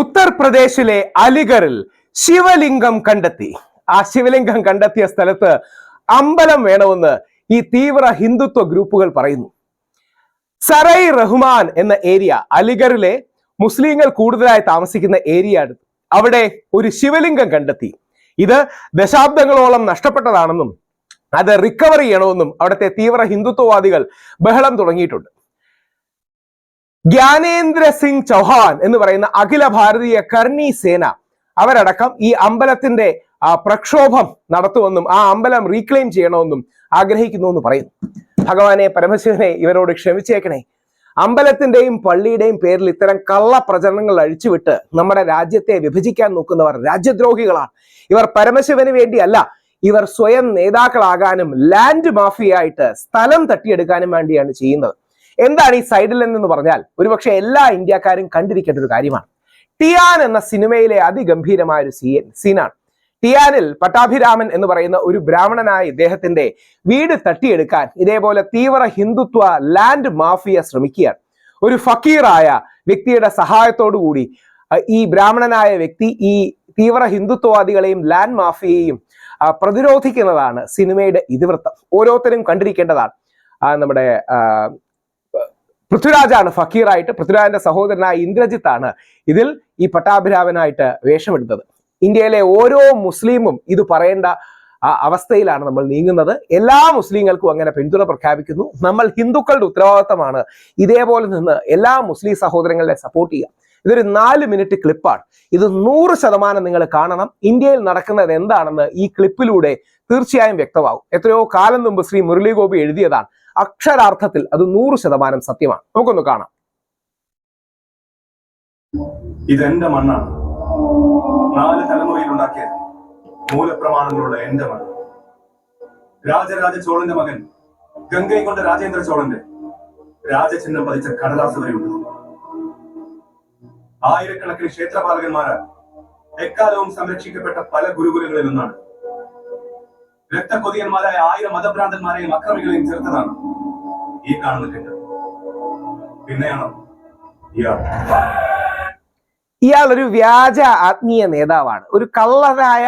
ഉത്തർപ്രദേശിലെ അലിഗറിൽ ശിവലിംഗം കണ്ടെത്തി. ആ ശിവലിംഗം കണ്ടെത്തിയ സ്ഥലത്ത് അമ്പലം വേണമെന്ന് ഈ തീവ്ര ഹിന്ദുത്വ ഗ്രൂപ്പുകൾ പറയുന്നു. സറൈ റഹ്മാൻ എന്ന ഏരിയ അലിഗറിലെ മുസ്ലിങ്ങൾ കൂടുതലായി താമസിക്കുന്ന ഏരിയ അവിടെ ഒരു ശിവലിംഗം കണ്ടെത്തി. ഇത് ദശാബ്ദങ്ങളോളം നഷ്ടപ്പെട്ടതാണെന്നും അത് റിക്കവർ ചെയ്യണമെന്നും അവിടുത്തെ തീവ്ര ഹിന്ദുത്വവാദികൾ ബഹളം തുടങ്ങിയിട്ടുണ്ട്. ജ്ഞാനേന്ദ്ര സിംഗ് ചൗഹാൻ എന്ന് പറയുന്ന അഖില ഭാരതീയ കർണി സേന. അവരടക്കം ഈ അമ്പലത്തിന്റെ പ്രക്ഷോഭം നടത്തുമെന്നും ആ അമ്പലം റീക്ലെയിം ചെയ്യണമെന്നും ആഗ്രഹിക്കുന്നു എന്ന് പറയുന്നു. ഭഗവാനെ പരമശിവനെ ഇവരോട് ക്ഷമിച്ചേക്കണേ. അമ്പലത്തിന്റെയും പള്ളിയുടെയും പേരിൽ ഇത്തരം കള്ള പ്രചരണങ്ങൾ അഴിച്ചുവിട്ട് നമ്മുടെ രാജ്യത്തെ വിഭജിക്കാൻ നോക്കുന്നവർ രാജ്യദ്രോഹികളാണ്. ഇവർ പരമശിവന് വേണ്ടിയല്ല ഇവർ സ്വയം നേതാക്കളാകാനും ലാൻഡ് മാഫിയായിട്ട് സ്ഥലം തട്ടിയെടുക്കാനും വേണ്ടിയാണ് ചെയ്യുന്നത്. എന്താണ് ഈ സൈഡിൽ നിന്നെന്ന് പറഞ്ഞാൽ ഒരുപക്ഷെ എല്ലാ ഇന്ത്യക്കാരും കണ്ടിരിക്കേണ്ട ഒരു കാര്യമാണ്. ടിയാൻ എന്ന സിനിമയിലെ അതിഗംഭീരമായ ഒരു സീൻ സീനാണ്. ടിയാനിൽ പട്ടാഭിരാമൻ എന്ന് പറയുന്ന ഒരു ബ്രാഹ്മണനായ ഇദ്ദേഹത്തിന്റെ വീട് തട്ടിയെടുക്കാൻ ഇതേപോലെ തീവ്ര ഹിന്ദുത്വ ലാൻഡ് മാഫിയ ശ്രമിക്കുകയാണ്. ഒരു ഫക്കീറായ വ്യക്തിയുടെ സഹായത്തോടു കൂടി ഈ ബ്രാഹ്മണനായ വ്യക്തി ഈ തീവ്ര ഹിന്ദുത്വവാദികളെയും ലാൻഡ് മാഫിയയെയും പ്രതിരോധിക്കുന്നതാണ് സിനിമയുടെ ഇതിവൃത്തം. ഓരോരുത്തരും കണ്ടിരിക്കേണ്ടതാണ്. നമ്മുടെ പൃഥ്വിരാജാണ് ഫക്കീറായിട്ട് പൃഥ്വിരാജിന്റെ സഹോദരനായ ഇന്ദ്രജിത്ത് ആണ് ഇതിൽ ഈ പട്ടാഭിരാമനായിട്ട് വേഷമെടുത്തത് ഇന്ത്യയിലെ ഓരോ മുസ്ലിമും ഇത് പറയേണ്ട അവസ്ഥയിലാണ് നമ്മൾ നീങ്ങുന്നത്. എല്ലാ മുസ്ലിങ്ങൾക്കും അങ്ങനെ പിന്തുണ പ്രഖ്യാപിക്കുന്നു. നമ്മൾ ഹിന്ദുക്കളുടെ ഉത്തരവാദിത്തമാണ് ഇതേപോലെ നിന്ന് എല്ലാ മുസ്ലിം സഹോദരങ്ങളെ സപ്പോർട്ട് ചെയ്യുക. ഇതൊരു നാല് മിനിറ്റ് ക്ലിപ്പാണ് ഇത് നൂറ് ശതമാനം നിങ്ങൾ കാണണം. ഇന്ത്യയിൽ നടക്കുന്നത് എന്താണെന്ന് ഈ ക്ലിപ്പിലൂടെ തീർച്ചയായും വ്യക്തമാകും. എത്രയോ കാലം മുമ്പ് ശ്രീ മുരളീഗോപി എഴുതിയതാണ്. അക്ഷരാർത്ഥത്തിൽ അത് നൂറ് ശതമാനം സത്യമാണ്. നമുക്കൊന്ന് കാണാം. ഇതെന്റെ മണ്ണാണ്. നാല് തലമുറയിൽ ഉണ്ടാക്കിയ മൂലപ്രമാണങ്ങളുള്ള എന്റെ മണ്ണ്. രാജരാജ ചോളന്റെ മകൻ ഗംഗൈ കൊണ്ട രാജേന്ദ്ര ചോളന്റെ രാജചിഹ്നം പതിച്ച കടലാസ് വരെയുണ്ട്. ആയിരക്കണക്കിന് ക്ഷേത്രപാലകന്മാരാൽ എക്കാലവും സംരക്ഷിക്കപ്പെട്ട പല ഗുരുകുലങ്ങളിൽ ഒന്നാണ്. രക്തകൊതിയന്മാരായ ആയിരം മതഭ്രാന്തന്മാരെയും അക്രമികളെയും ചേർത്തതാണ് ഈ കാണുന്ന കെട്ട്. പിന്നെയാണോ? ഇയാൾ. ഒരു വ്യാജ ആത്മീയ നേതാവാണ്. ഒരു കള്ളനായ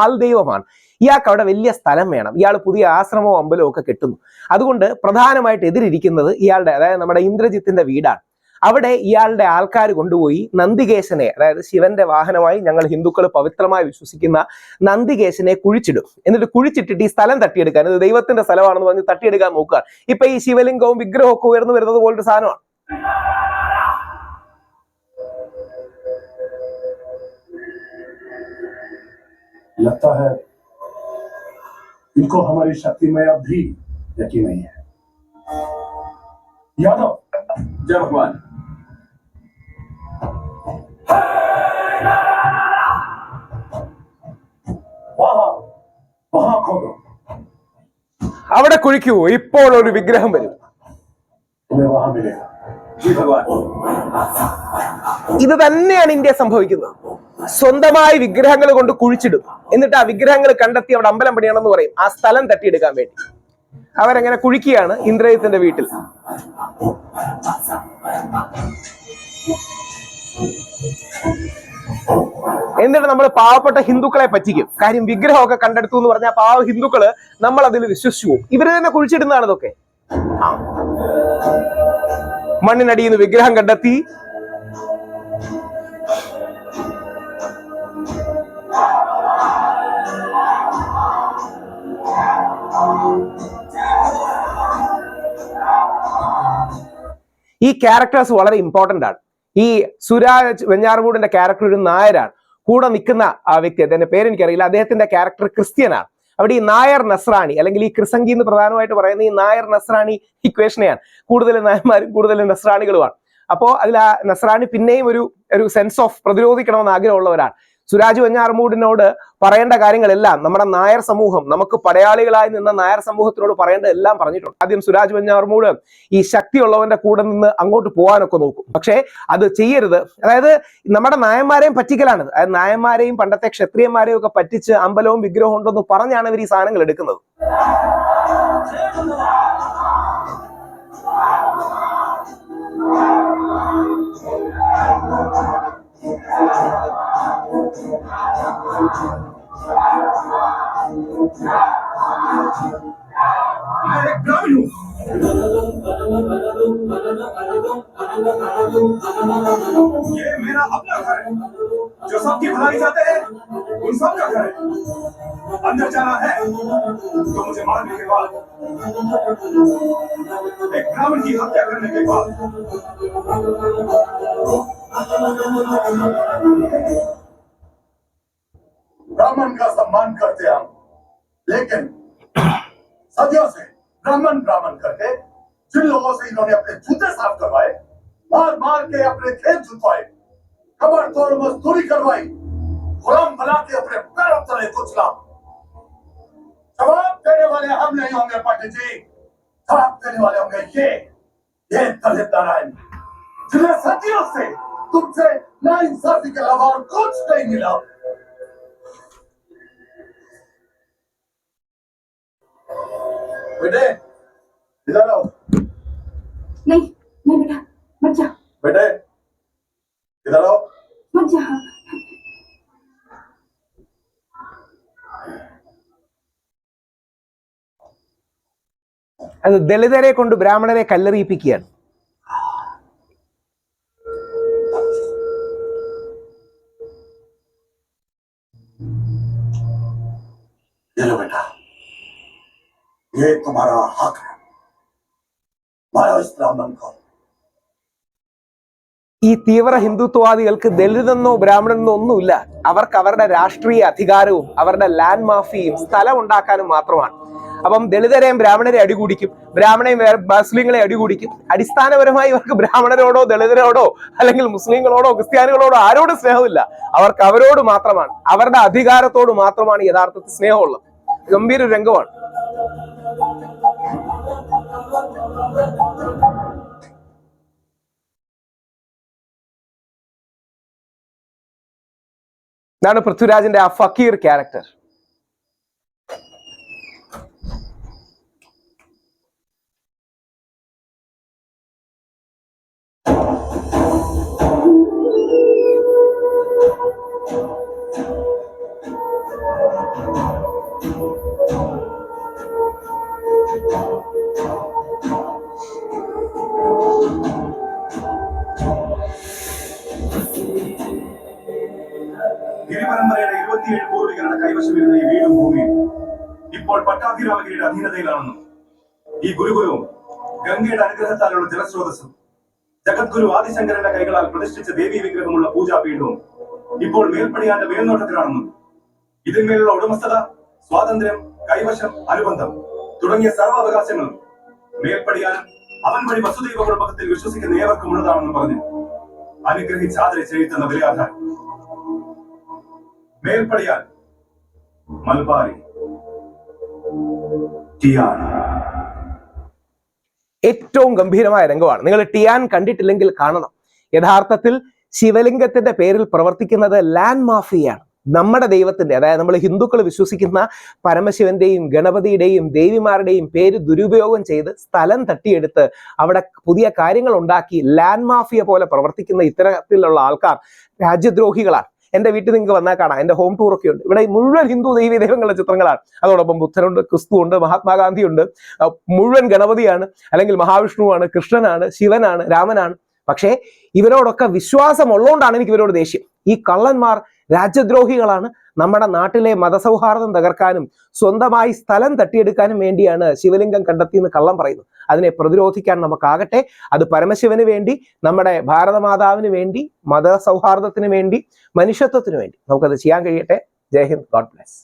ആൾ ദൈവമാണ്. ഇയാൾക്ക് അവിടെ വലിയ സ്ഥലം വേണം. ഇയാൾ പുതിയ ആശ്രമവും അമ്പലവും ഒക്കെ കെട്ടുന്നു. അതുകൊണ്ട് പ്രധാനമായിട്ട് എതിരിരിക്കുന്നത് ഇയാളുടെ അതായത് നമ്മുടെ ഇന്ദ്രജിത്തിന്റെ വീടാണ്. അവിടെ ഇയാളുടെ ആൾക്കാർ കൊണ്ടുപോയി നന്ദികേശനെ അതായത് ശിവന്റെ വാഹനമായി ഞങ്ങൾ ഹിന്ദുക്കൾ പവിത്രമായി വിശ്വസിക്കുന്ന നന്ദികേശനെ കുഴിച്ചിടും എന്നിട്ട് കുഴിച്ചിട്ടിട്ട് ഈ സ്ഥലം തട്ടിയെടുക്കാൻ ഇത് ദൈവത്തിന്റെ സ്ഥലമാണെന്ന് പറഞ്ഞ് തട്ടിയെടുക്കാൻ നോക്കുക ഇപ്പൊ ഈ ശിവലിംഗവും വിഗ്രഹവും ഒക്കെ ഉയർന്നു വരുന്നത് പോലൊരു സാധനമാണ് लगता है इनको हमारी शक्ति में अब भी यकीन नहीं है यादव जय भगवान കുഴിക്കൂ. ഇപ്പോൾ ഒരു വിഗ്രഹം വരും. ഇത് തന്നെയാണ് ഇന്ത്യ സംഭവിക്കുന്നത്. സ്വന്തമായി വിഗ്രഹങ്ങൾ കൊണ്ട് കുഴിച്ചിടും. എന്നിട്ട് ആ വിഗ്രഹങ്ങൾ കണ്ടെത്തി അവിടെ അമ്പലം പണിയണമെന്ന് പറയും. ആ സ്ഥലം തട്ടിയെടുക്കാൻ വേണ്ടി. അവരങ്ങനെ കുഴിക്കുകയാണ് ഇന്ദ്രജിത്തിന്റെ വീട്ടിൽ. എന്നിട്ട് നമ്മൾ പാവപ്പെട്ട ഹിന്ദുക്കളെ പറ്റിക്കും. കാര്യം വിഗ്രഹമൊക്കെ കണ്ടെടുത്തു എന്ന് പറഞ്ഞാൽ പാവ ഹിന്ദുക്കൾ നമ്മൾ അതിൽ വിശ്വസിച്ചു പോകും. ഇവർ തന്നെ കുഴിച്ചിടുന്നതാണ് ഇതൊക്കെ. മണ്ണിനടിയിൽ നിന്ന് വിഗ്രഹം കണ്ടെത്തി. ഈ ക്യാരക്ടേഴ്സ് വളരെ ഇമ്പോർട്ടന്റ് ആണ്. ഈ സുരാജ് വെഞ്ഞാറുകൂടിന്റെ ക്യാരക്ടർ ഒരു നായരാണ്. കൂടെ നിൽക്കുന്ന ആ വ്യക്തി അദ്ദേഹത്തിന്റെ പേരെനിക്കറിയില്ല അദ്ദേഹത്തിന്റെ ക്യാരക്ടർ ക്രിസ്ത്യനാണ്. അവിടെ ഈ നായർ നസ്രാണി അല്ലെങ്കിൽ ഈ ക്രിസംഗി എന്ന് പ്രധാനമായിട്ട് പറയുന്ന ഈ നായർ നസ്രാണി ഇക്വേഷനെയാണ്. കൂടുതൽ നായന്മാരും കൂടുതൽ നസ്രാണികളുമാണ്. അപ്പോ അതിൽ ആ നസ്രാണി പിന്നെയും ഒരു ഒരു സെൻസ് ഓഫ് പ്രതിരോധിക്കണമെന്ന് ആഗ്രഹമുള്ളവരാണ്. സുരാജ് വെഞ്ഞാറമൂടിനോട് പറയേണ്ട കാര്യങ്ങളെല്ലാം നമ്മുടെ നായർ സമൂഹം നമുക്ക് പടയാളികളായി നിന്ന നായർ സമൂഹത്തിനോട് പറയേണ്ട എല്ലാം പറഞ്ഞിട്ടുണ്ട്. ആദ്യം സുരാജ് വെഞ്ഞാറമൂട് ഈ ശക്തിയുള്ളവന്റെ കൂടെ നിന്ന് അങ്ങോട്ട് പോകാനൊക്കെ നോക്കും. പക്ഷേ അത് ചെയ്യരുത്. അതായത് നമ്മുടെ നായന്മാരെയും പറ്റിക്കലാണ്. അതായത് നായന്മാരെയും പണ്ടത്തെ ക്ഷത്രിയന്മാരെയും ഒക്കെ പറ്റിച്ച് അമ്പലവും വിഗ്രഹവും ഉണ്ടെന്ന് പറഞ്ഞാണ് ഇവർ ഈ സാധനങ്ങൾ എടുക്കുന്നത്. Thank you. ये मेरा अपना घर है, जो सबकी भलाई चाहते हैं, उन सबका घर है। अंदर जाना है तो मुझे मारने के बाद, एक ग्रामीण की हत्या करने के बाद ब्राह्मण का सम्मान करते हम। लेकिन सदियों से ब्राह्मण ब्राह्मण करके जिन लोगों से इन्होंने अपने जूते साफ़ करवाए, मार मार के अपने खेत जुतवाए कमर तोड़ मजदूरी करवाई, गुलाम बना के अपने पैरों तले कुचला। जवाब देने वाले हम नहीं होंगे, पंडित जी। जवाब देने वाले होंगे ये ये दलित नारायण, जिन्हें सदियों से तुमसे ना इंसाफी के अलावा कुछ नहीं मिला। बेटे इधर आओ नहीं नहीं बेटा मत जा बेटे इधर आओ मत जा അത് ദളിതരെ കൊണ്ട് ബ്രാഹ്മണരെ കല്ലെറിയിപ്പിക്കുകയാണ് ये तुम्हारा हक है मारो इस ब्राह्मण को ഈ തീവ്ര ഹിന്ദുത്വവാദികൾക്ക് ദളിതെന്നോ ബ്രാഹ്മണെന്നോ ഒന്നുമില്ല അവർക്ക് അവരുടെ രാഷ്ട്രീയ അധികാരവും അവരുടെ ലാൻഡ് മാഫിയയും സ്ഥലം ഉണ്ടാക്കാനും മാത്രമാണ് അപ്പം ദളിതരെയും ബ്രാഹ്മണരെ അടികൂടിക്കും ബ്രാഹ്മണയും വേറെ മുസ്ലിങ്ങളെ അടികൂടിക്കും അടിസ്ഥാനപരമായി ഇവർക്ക് ബ്രാഹ്മണരോടോ ദളിതരോടോ അല്ലെങ്കിൽ മുസ്ലിങ്ങളോടോ ക്രിസ്ത്യാനികളോടോ ആരോടും സ്നേഹമില്ല അവർക്ക് അവരോട് മാത്രമാണ് അവരുടെ അധികാരത്തോട് മാത്രമാണ് യഥാർത്ഥത്തിൽ സ്നേഹമുള്ളത് ഗംഭീര ഒരു രംഗമാണ് ഇതാണ് പൃഥ്വിരാജിന്റെ ആ ഫക്കീർ ക്യാരക്ടർ ഗിരിപരമ്പരയുടെ ഇരുപത്തിയേഴ് പൂർവികരുടെ കൈവശമിരുന്ന ഈ വീടും ഭൂമിയും ഇപ്പോൾ പട്ടാഭിരാമഗിരിയുടെ അധീനതയിലാണെന്നും ഈ ഗുരുകുലവും ഗംഗയുടെ അനുഗ്രഹത്താലുള്ള ജലസ്രോതസ്സും ജഗദ്ഗുരു ആദിശങ്കരന്റെ കൈകളാൽ പ്രതിഷ്ഠിച്ച ദേവീ വിഗ്രഹമുള്ള പൂജാപീഠവും ഇപ്പോൾ മേൽപ്പടിയാന്റെ മേൽനോട്ടത്തിലാണെന്നും ഇതിന്മേലുള്ള ഉടമസ്ഥത സ്വാതന്ത്ര്യം കൈവശം അനുബന്ധം തുടങ്ങിയ സർവാവകാശങ്ങളും മേൽപ്പടിയാൻ അവൻ വഴി വസുദൈവ കുടുംബത്തിൽ വിശ്വസിക്കുന്ന ഏവർക്കും ഉള്ളതാണെന്നും പറഞ്ഞു അനുഗ്രഹിച്ച് ആദരിച്ച് എഴുത്തുന്ന ബലിയാധാരം. മേൽപ്പടിയാൻ മൽബാരി ടിയാൻ ഏറ്റവും ഗംഭീരമായ രംഗമാണ്. നിങ്ങൾ ടിയാൻ കണ്ടിട്ടില്ലെങ്കിൽ കാണണം. യഥാർത്ഥത്തിൽ ശിവലിംഗത്തിന്റെ പേരിൽ പ്രവർത്തിക്കുന്നത് ലാൻഡ് മാഫിയാണ് നമ്മുടെ ദൈവത്തിന്റെ അതായത് നമ്മൾ ഹിന്ദുക്കൾ വിശ്വസിക്കുന്ന പരമശിവന്റെയും ഗണപതിയുടെയും ദേവിമാരുടെയും പേര് ദുരുപയോഗം ചെയ്ത് സ്ഥലം തട്ടിയെടുത്ത് അവിടെ പുതിയ കാര്യങ്ങൾ ഉണ്ടാക്കി ലാൻഡ് മാഫിയ പോലെ പ്രവർത്തിക്കുന്ന ഇത്തരത്തിലുള്ള ആൾക്കാർ രാജ്യദ്രോഹികളാണ്. എന്റെ വീട്ടിൽ നിങ്ങൾക്ക് വന്നാൽ കാണാം. എന്റെ ഹോം ടൂർ ഒക്കെ ഉണ്ട്. ഇവിടെ മുഴുവൻ ഹിന്ദു ദൈവീ ദൈവങ്ങളുടെ ചിത്രങ്ങളാണ്. അതോടൊപ്പം ബുദ്ധനുണ്ട് ക്രിസ്തു ഉണ്ട് മഹാത്മാഗാന്ധി ഉണ്ട് മുഴുവൻ ഗണപതിയാണ്. അല്ലെങ്കിൽ മഹാവിഷ്ണുവാണ് കൃഷ്ണനാണ് ശിവനാണ് രാമനാണ്. പക്ഷേ ഇവരോടൊക്കെ വിശ്വാസം ഉള്ളതുകൊണ്ടാണ് എനിക്ക് ഇവരോട് ദേഷ്യം. ഈ കള്ളന്മാർ രാജ്യദ്രോഹികളാണ് നമ്മുടെ നാട്ടിലെ മതസൗഹാർദ്ദം തകർക്കാനും സ്വന്തമായി സ്ഥലം തട്ടിയെടുക്കാനും വേണ്ടിയാണ് ശിവലിംഗം കണ്ടെത്തിയെന്ന് കള്ളം പറയുന്നു. അതിനെ പ്രതിരോധിക്കാൻ നമുക്കാകട്ടെ. അത് പരമശിവന് വേണ്ടി നമ്മുടെ ഭാരതമാതാവിന് വേണ്ടി മതസൗഹാർദ്ദത്തിന് വേണ്ടി മനുഷ്യത്വത്തിന് വേണ്ടി നമുക്കത് ചെയ്യാൻ കഴിയട്ടെ. ജയ് ഹിന്ദ്. God bless.